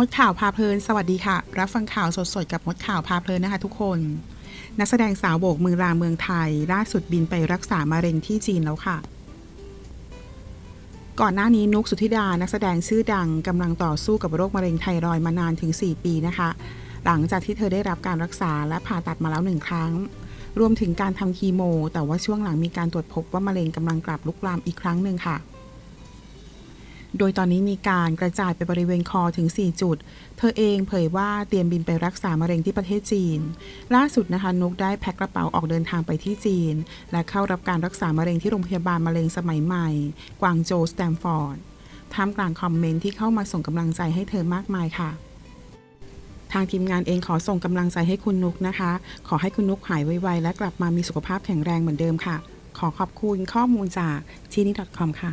มดข่าวพาเพลิน สวัสดีค่ะ รับฟังข่าวสดๆ กับมดข่าวพาเพลินนะคะทุกคน นักแสดงสาวโบกมือลาเมืองไทย ล่าสุดบินไปรักษามะเร็งที่จีนแล้วค่ะ ก่อนหน้านี้นุกสุธิดานักแสดงชื่อดังกำลังต่อสู้กับโรคมะเร็งไทรอยมานานถึง 4 ปีนะคะ หลังจากที่เธอได้รับการรักษาและผ่าตัดมาแล้วหนึ่งครั้ง รวมถึงการทำคีโม แต่ว่าช่วงหลังมีการตรวจพบว่ามะเร็งกำลังกลับลุกลามอีกครั้งหนึ่งค่ะ โดยตอนนี้มีการกระจายไปบริเวณคอถึง 4 จุด เธอเองเผยว่าเตรียมบินไปรักษามะเร็งที่ประเทศจีน ล่าสุดนะคะนุกได้แพ็คกระเป๋าออกเดินทางไปที่จีน และเข้ารับการรักษามะเร็งที่โรงพยาบาลมะเร็งสมัยใหม่ กวางโจสแตมฟอร์ดท่ามกลางคอมเมนต์ที่เข้ามาส่งกำลังใจให้เธอมากมายค่ะ ทางทีมงานเองขอส่งกำลังใจให้คุณนุกนะคะ ขอให้คุณนุกหายไวๆและกลับมามีสุขภาพแข็งแรงเหมือนเดิมค่ะ ขอขอบคุณข้อมูลจากที่นี่ .com ค่ะ